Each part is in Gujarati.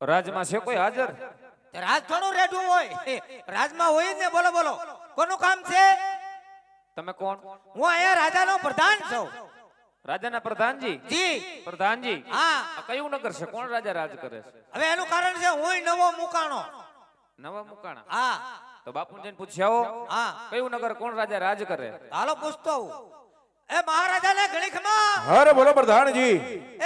રાજમાં છે કોઈ હાજર? રાજ થોડું રેડું હોય. રાજમાં હોય ને બોલો બોલો. કોનું કામ છે? તમે કોણ? હું અહીંયા રાજાનો પ્રધાન છું. રાજાના પ્રધાનજી? જી. પ્રધાનજી હા. કયું નગર છે? કોણ રાજા રાજ કરે છે? હવે એનું કારણ છે હું નવો મુકાણો. નવા મુકાણા? હા. તો બાપુ જઈને પૂછ્યા હા. કયું નગર કોણ રાજા રાજ કરે? હાલો પૂછતો હું. એ મહારાજાને ઘણી ખમા હરે બોલો પ્રધાનજી.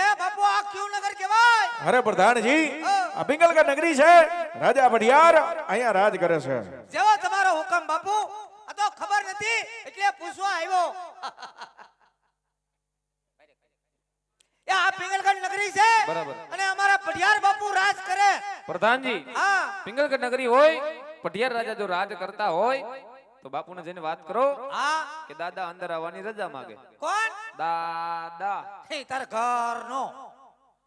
એ બાપુ આ ક્યુ નગર કહેવાય અરે પ્રધાનજી આ પિંગલગઢ નગરી છે રાજા ભડિયાર અહીંયા રાજ કરે છે જેવો તમારો હુકમ બાપુ આ તો ખબર નથી એટલે પૂછવા આવ્યો એ આ પિંગલગઢ નગરી છે બરાબર. અને અમારા પઢિયાર બાપુ રાજ કરે પ્રધાનજી હા પિંગલગઢ નગરી હોય પટિયાર રાજા જો રાજ કરતા હોય તો બાપુને જઈને વાત કરો હા કે દાદા અંદર આવવાની રજા માંગે કોણ દાદા તારા ઘરનો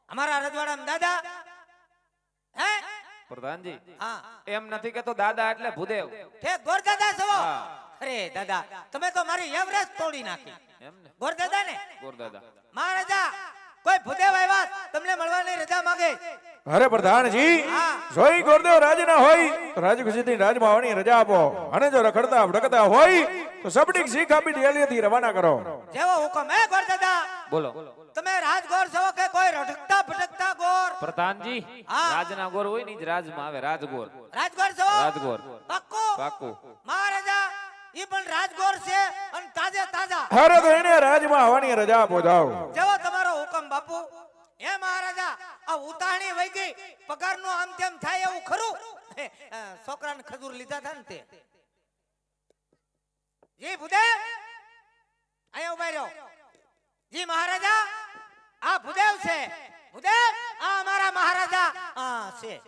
અમારા રજવાડા દાદા? હે? પ્રધાનજી હા. એમ નથી કેતો દાદા એટલે ભૂદેવ. ઠેક ગોર દાદા છો અરે દાદા તમે તો મારી એવરેજ તોડી નાખી. એમ ને? ગોર દાદા ને ગોર દાદા મહારાજા કોઈ ભૂદેવ આવ્યા તમને મળવાની રજા માંગે? અરે પ્રધાનજી હા. જોઈ ગોરદેવ રાજ ના હોય તો રાજકુશી રાજમાં આવવાની રજા આપો. અને જો રખડતા ભડકતા હોય તો સબડીક શીખ આપી ડેલીથી રવાના કરો. જેવો હુકમ હે ગોર દાદા બોલો. તમે રાજગોર છો કે કોઈ રઢકતા ભટકતા ગોર? પ્રધાનજી. રાજના ગોર હોયની જ રાજમાં આવે રાજગોર. રાજગોર છો? રાજગોર. પાક્કું? પાકું મહારાજા ઈ પણ રાજગોર છે અને તાજે તાજા. અરે તો એને રાજમાં આવવાની રજા આપો જાઓ જેવો તમારો હુકમ બાપુ. હે મહારાજા આ ઉતાણી વહી ગઈ. પગારનું આમ તેમ થાય એવું ખરું? છોકરાને ખજૂર લીધા હતા ને તે. જી, ભૂદેવ. અહીંયા ઊભા રહ્યો. જી, મહારાજા. આ ભૂદેવ છે. ભૂદેવ, આ અમારા મહારાજા. હા છે.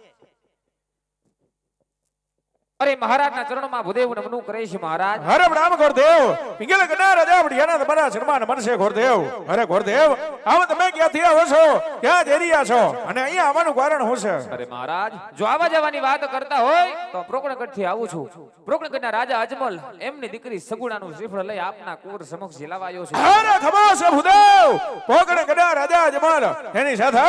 અરે મહારાજના ચરણોમાં ભૂદેવ નમનું કરે છે મહારાજ. હરે રામ ગોરદેવ પિંગલગઢ ના રાજા ભડિયાના તમારા સન્માન મનશે ગોરદેવ. અરે ગોરદેવ આવો તમે ક્યાંથી આવો છો? ક્યાં જઈ રહ્યા છો? અને અહીંયા આવવાનું કારણ શું છે? અરે મહારાજ જો આવા જવાની વાત કરતા હોય તો પ્રોકણગઢથી આવું છું. પ્રોકણગઢના રાજા અજમલ એમની દીકરી સગુણાનું શ્રીફળ લઈ આપના કુર સમક્ષ લાવાયો છે. અરે ખબર છે ભૂદેવ! પોકણ ગડા રાજા અજમલ એની સાથે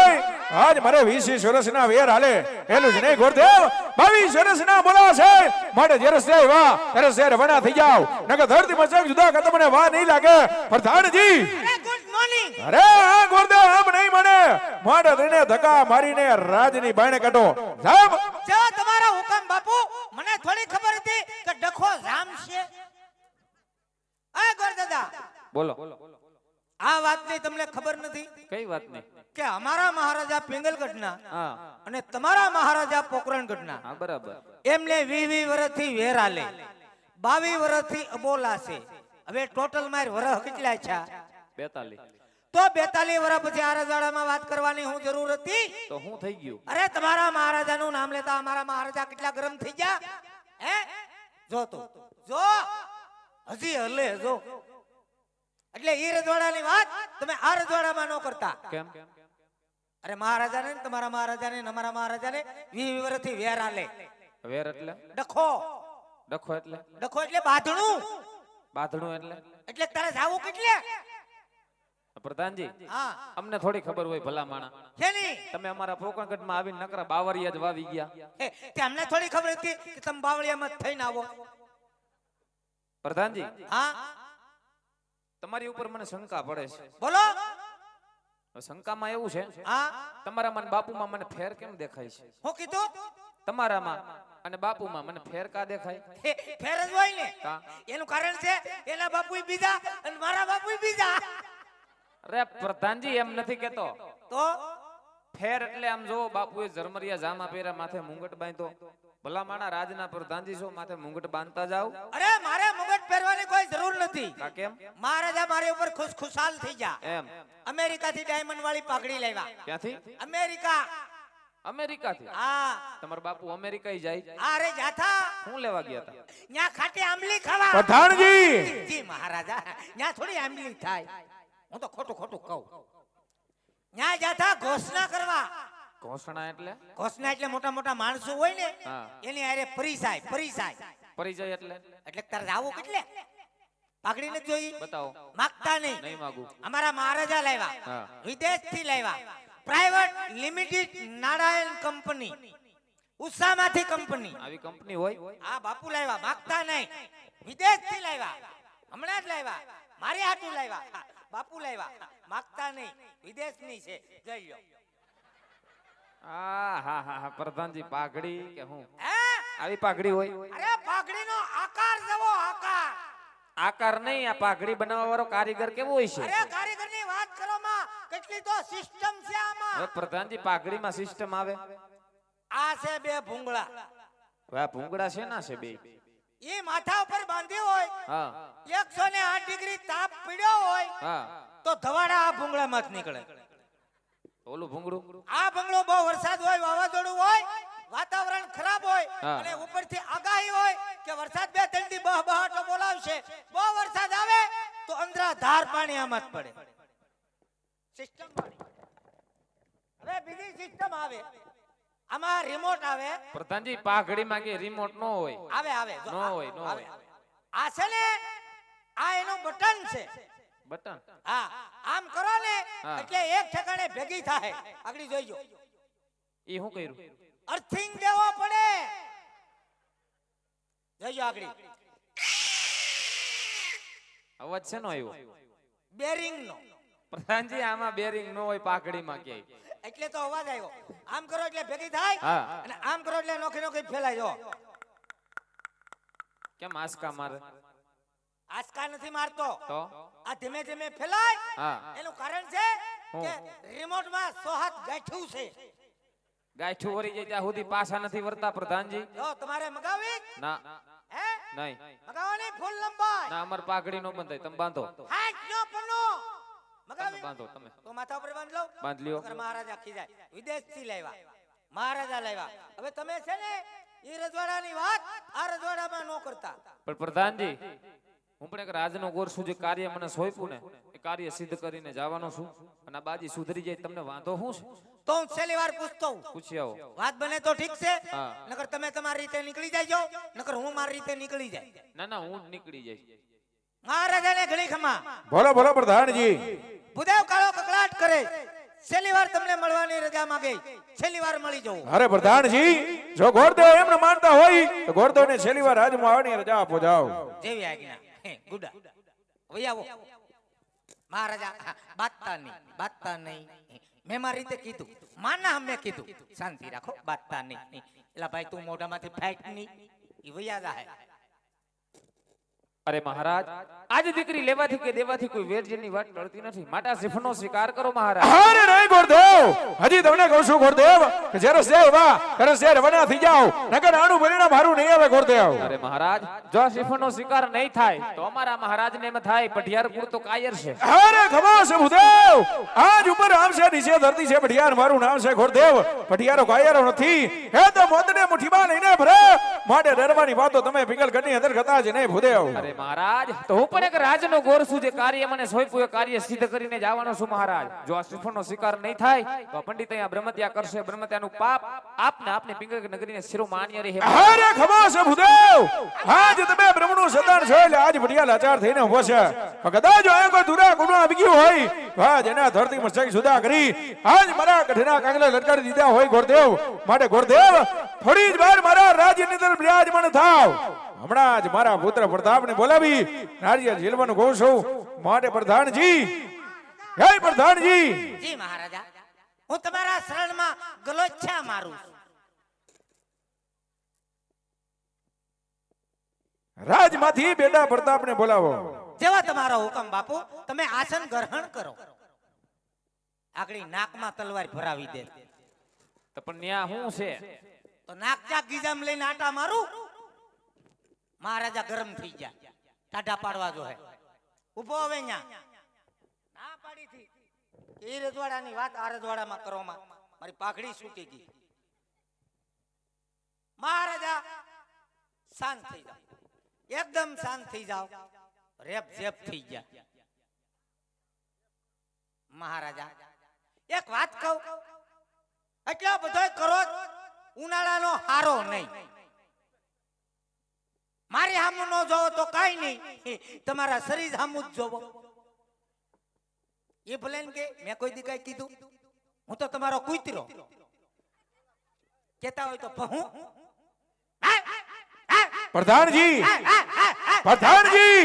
આજ મારે 20 વર્ષના વેર હાલે. એનું જ નહીં ગોરદેવ 22 વર્ષના બોલા છે માટે જરસ રે વાહ તરસ રે રવાના થઈ જાવ નકર ધરતી મચક જુદા કે તમને વા નહીં લાગે. પ્રધાનજી! અરે ગુડ મોર્નિંગ. અરે આ ગોરદેવ આમ નહીં મને માટે તેને ધક્કા મારીને રાજની બાણે કાઢો. સાહેબ જો તમારો હુકમ બાપુ મને થોડી ખબર હતી કે ડખો રામ છે. આ ગોરદાદા. બોલો બોલો. આ વાતની તમને ખબર નથી? કઈ વાત નહીં? કે અમારા મહારાજા પિંગલગઢના અને તમારા મહારાજા પોકરણગઢના હા બરાબર. એમને વીવી વી વર્ષથી વેરા લે બાવી વર્ષથી અબોલા છે. હવે ટોટલ માર વરહ કેટલા છે બેતાલીસ. તો બેતાલીસ વર્ષ પછી આ રજાડામાં વાત કરવાની હું જરૂર હતી? તો હું થઈ ગયું. અરે તમારા મહારાજાનું નામ લેતા અમારા મહારાજા કેટલા ગરમ થઈ ગયા? હે? જો તો જો. હજી હલે જો. એટલે ઈ રજવાડાની વાત તમે આ રજવાડામાં ન કરતા. કેમ? અરે મહારાજાને ને તમારા મહારાજાને ને અમારા મહારાજાને વી વર્ષથી વેર આલે. વેર એટલે? ડખો. ડખો એટલે? ડખો એટલે બાંધણું. બાંધણું એટલે? એટલે તારે જાવું કેટલે? પ્રધાનજી હા. અમને થોડી ખબર હોય ભલા માણા શેની તમે અમારા પ્રોકણગઢમાં આવીને નકરા બાવરિયા જ વાવી ગયા. તે અમને થોડી ખબર હતી કે તમે બાવળિયામાં થઈને આવો. પ્રધાનજી હા? તમારી ઉપર મને શંકા પડે છે. બોલો! શંકામાં એવું છે? હા? તમારામાં બાપુમાં મને ફેર કેમ દેખાય છે? હું કીધું? તમારામાં અને બાપુમાં મને ફેર કા દેખાય? ફેર જ હોય ને. એનું કારણ છે એના બાપુ બીજા અને મારા બાપુ બીજા. અરે પ્રધાનજી એમ નથી કેતો. તો? ફેર એટલે આમ જો બાપુએ જરમરિયા જામા પહેરા માથે મુંગટ બાંધ્યો. ભલા માણા રાજના પ્રધાનજી છો માથે મુંગટ બાંધતા જાવ અરે મારે મુગટ પહેરવાની કોઈ જરૂર નથી. કા કેમ? મહારાજા મારી ઉપર ખુશ ખુશાલ થઈ જા. એમ. અમેરિકા થી ડાયમંડ વાળી પાઘડી લેવા. ક્યાંથી? અમેરિકા. અમેરિકાથી? હા. તમારા બાપુ અમેરિકા જાય. અરે જાથા હું લેવા ગયા હતા ન્યા ખાટી આમલી ખાવા. પઠાણજી! જી મહારાજા ન્યા થોડી આમલી થાય. હું તો ખોટું ખોટું કહું. ન્યા જાથા ઘોષણા કરવા. ઘોષણા એટલે? ઘોષણા એટલે મોટા મોટા માણસો હોય ને એની હારે પરિસાય પરિસાય પરિચય એટલે? એટલે તારે આવું કેટલે? પાઘડી નથી જોઈ. બતાવો માંગતા નહીં. નહીં માંગુ. અમારા મહારાજા લાવ્યા. વિદેશથી લાવ્યા. પ્રાઇવેટ લિમિટેડ નારાયણ કંપની ઉષામાંથી કંપની આવી કંપની હોય? આ બાપુ લાવ્યા. માગતા નહીં. વિદેશથી લાવ્યા. હમણાં જ લાવ્યા. મારી હાટું લાવ્યા. બાપુ લાવ્યા. માંગતા નહીં. વિદેશની છે. જઈ લો. આ હા હા હા. પ્રધાનજી પાઘડી કે હું? આવી પાઘડી હોય? અરે પાઘડીનો આકાર જવો આકાર. આકાર નહીં આ પાઘડી બનાવવા વાળો કારીગર કેવો હોય છે? અરે વાત કરો માં કેટલી તો સિસ્ટમ છે હવે આમાં પ્રધાનજી પાઘડીમાં સિસ્ટમ આવે? આ છે બે ભૂંગળા. વા ભૂંગળા છે ના છે બે? એ માથા ઉપર બાંધી હોય હા. એકસો ને આઠ ડિગ્રી તાપ પીડ્યો હોય હા. તો ધવાડા આ ભૂંગળામાં જ નીકળે. ઓલું ભૂંગળું? આ ભૂંગળો બહુ વરસાદ હોય વાવાઝોડું હોય વાતાવરણ ખરાબ હોય અને ઉપરથી આગાહી હોય કે વરસાદ બે ત્રણથી બહ બહાટો બોલાવશે બહુ વરસાદ આવે તો અંદરા ધાર પાણી આમાં જ પડે. સિસ્ટમ હવે બીજી સિસ્ટમ આવે. આમાં રિમોટ આવે. પ્રધાનજી પાઘડીમાં કે રિમોટ નો હોય. આવે આવે. નો હોય, નો હોય. આ છે ને આ એનું બટન છે. બટન હા. આમ કરો ને. એટલે એક ઠેકાણે ભેગી થાય. આગળ જોઈજો. એ હું કર્યું? અર્થિંગ દેવો પડે. જોઈજો આગળ. અવાજ છે નો આવ્યો? બેરિંગ નો પ્રધાનજી આમાં બેરિંગ નો હોય પાઘડીમાં કે એટલે તો અવાજ આવ્યો. આમ કરો એટલે ભેગી થાય અને આમ કરો એટલે નોખી નોખી ફેલાય જો. કેમ આસકા મારે? આસકા નથી મારતો. તો? આ ધીમે ધીમે ફેલાય. એનું કારણ છે કે રિમોટમાં સોહાત ગાંઠ્યું છે. ગાયઠું વળી જાય ત્યાં સુધી પાછા નથી વરતા પ્રધાનજી. તમારે મગાવી ના. નહીં. મગાવવાની ફૂલ લંબાઈ. ના અમર પાઘડી નો બંધાય તમે બાંધો. હાથ નો પન્નો મગાવી. બાંધો તમે. તો માથા ઉપર બાંધ લો. બાંધ લ્યો. અગર મહારાજ આખી જાય. વિદેશથી લાવ્યા મહારાજા લાવ્યા હવે તમે છે ને એ રજવાડાની વાત આ રજવાડામાં નો કરતા. પણ પ્રધાનજી હું પણ એક રાજનો ગોરસું જે કાર્ય મને સોંપ્યું ને એ કાર્ય સિદ્ધ કરીને જવાનો છું. અને આ બાજી સુધરી જાય તમને વાંધો શું છે? તો હું છેલ્લી વાર પૂછતો હું પૂછી આવો. વાત બને તો ઠીક છે નકર તમે તમારી રીતે નીકળી જાયજો નકર હું મારી રીતે નીકળી જાય. ના ના હું નીકળી જઈશ. મહારાજાને ઘણી ખમા. બોલો બોલો પ્રધાનજી. ભૂદેવ કાળો કકડાટ કરે. છેલ્લી વાર તમને મળવાની રજા માંગે. છેલ્લી વાર મળી જવું. અરે પ્રધાનજી જો ગોરદેવ એમને માનતા હોય તો ગોરદેવને છેલ્લી વાર રાજમાં આવવાની રજા આપો જાઓ. જેવી આજ્ઞા. ગુડા. વહી આવો. મહારાજા બાતતા નહીં બાતતા નહીં મેં મારી રીતે કીધું. માના અમે કીધું. શાંતિ રાખો, બાતતા નહીં. એલા ભાઈ, તું મોઢામાંથી ફાઈટ નહીં એ વૈયા જાહે. અરે મહારાજ આજ દીકરી લેવાથી કે દેવાથી કોઈ વેરજની વાત ટળતી નથી. માટા સિફનો સ્વીકાર કરો મહારાજ. અરે નહીં ગોરદેવ હજી તમને કહું છું ગોરદેવ કે જેરો છે વા ત્યારે છે રવાના થઈ જાઓ. નકર આનું પરિણામ મારું નહીં આવે ગોરદેવ અરે મહારાજ જો સિફનો સ્વીકાર નહીં થાય તો અમારા મહારાજને એમ થાય પઢિયારપુર તો કાયર છે. અરે ખમા છે ભૂદેવ. આજ ઉપર આમ છે નીચે ધરતી છે પઢિયાર મારું નામ છે ગોરદેવ પઢિયારો કાયરો નથી. હે તો મોતને મુઠીમાં લઈને ભરે માટે ડરવાની વાતો તમે પિંગલ ગઢની અંદર કરતા જ નહીં ભૂદેવ. અરે મહારાજ, તો હું પણ એક રાજનો ગોરસું જે કાર્ય મને સોંપ્યું, એ કાર્ય સિદ્ધ કરીને જવાનો છું મહારાજ. જો આ સુફળનો સ્વીકાર નહીં થાય, તો પંડિત અહીંયા બ્રહ્મત્યા કરશે. બ્રહ્મત્યાનું પાપ આપને આપને પિંગળ નગરીને શિરો માન્ય રહે. અરે ખમા છે ભૂદેવ! આજ તમે બ્રહ્મનું સદાન છો એટલે આજ ભટિયા લાચાર થઈને ઊભો છે. કદાચ જો કોઈ દુરા ગુનો આવી ગયો હોય આજ એના ધરતી મસ્તક સુદા કરી, આજ મારા કઠિના કાંગલે લટકાડી દીધા હોય ગોરદેવ. માટે ગોરદેવ થોડી જ વાર મારા રાજ્યની અંદર બિરાજમાન થાવ. હમણાં જ મારા પુત્ર પ્રતાપને બોલાવી. નારિયેલ ઝીલવાનું કહું છું માટે પ્રધાનજી. હે પ્રધાનજી. જી મહારાજા હું તમારા શરણમાં ગલોચ્છા મારું રાજમાંથી બેટા પ્રતાપને બોલાવો. જેવા તમારો હુકમ બાપુ તમે આસન ગ્રહણ કરો. આગળ નાકમાં તલવાર ભરાવી દે. તો પણ ન્યા શું છે? તો નાક ચાક ગીજામ લઈને આટા મારું? મહારાજા ગરમ થઈ ગયા. ટાઢા પાડવા જો હે. ઊભો હવે ન્યા. ના પાડી થી એ રજવાડાની વાત આ રજવાડામાં કરવામાં. મારી પાઘડી છૂટી ગઈ. મહારાજા, શાંત થઈ જાઓ. એકદમ શાંત થઈ જાઓ. રેપ જેપ થઈ ગયા. મહારાજા, એક વાત કહું. એટલો બધો કરો ઉનાળાનો હારો નહીં. મારી સામું ન જોવો તો કાંઈ નહીં. તમારા શરીર સામું જ જોવો. એ ભલે ને કે મેં કોઈ દી કઈ કીધું. હું તો તમારો કુતરો. કેતા હોય તો હું પ્રધાનજી! પ્રધાનજી!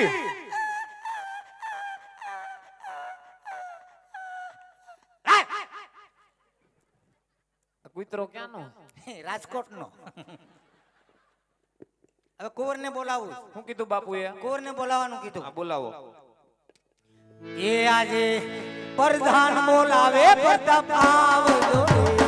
કુતરો કૂતરો ક્યાંનો? રાજકોટ નો હવે કુંવર ને બોલાવું. શું કીધું બાપુએ? કુંવર ને બોલાવવાનું કીધું. બોલાવો. એ આજે પ્રધાન બોલાવે પ્રતાપ આવજો રે.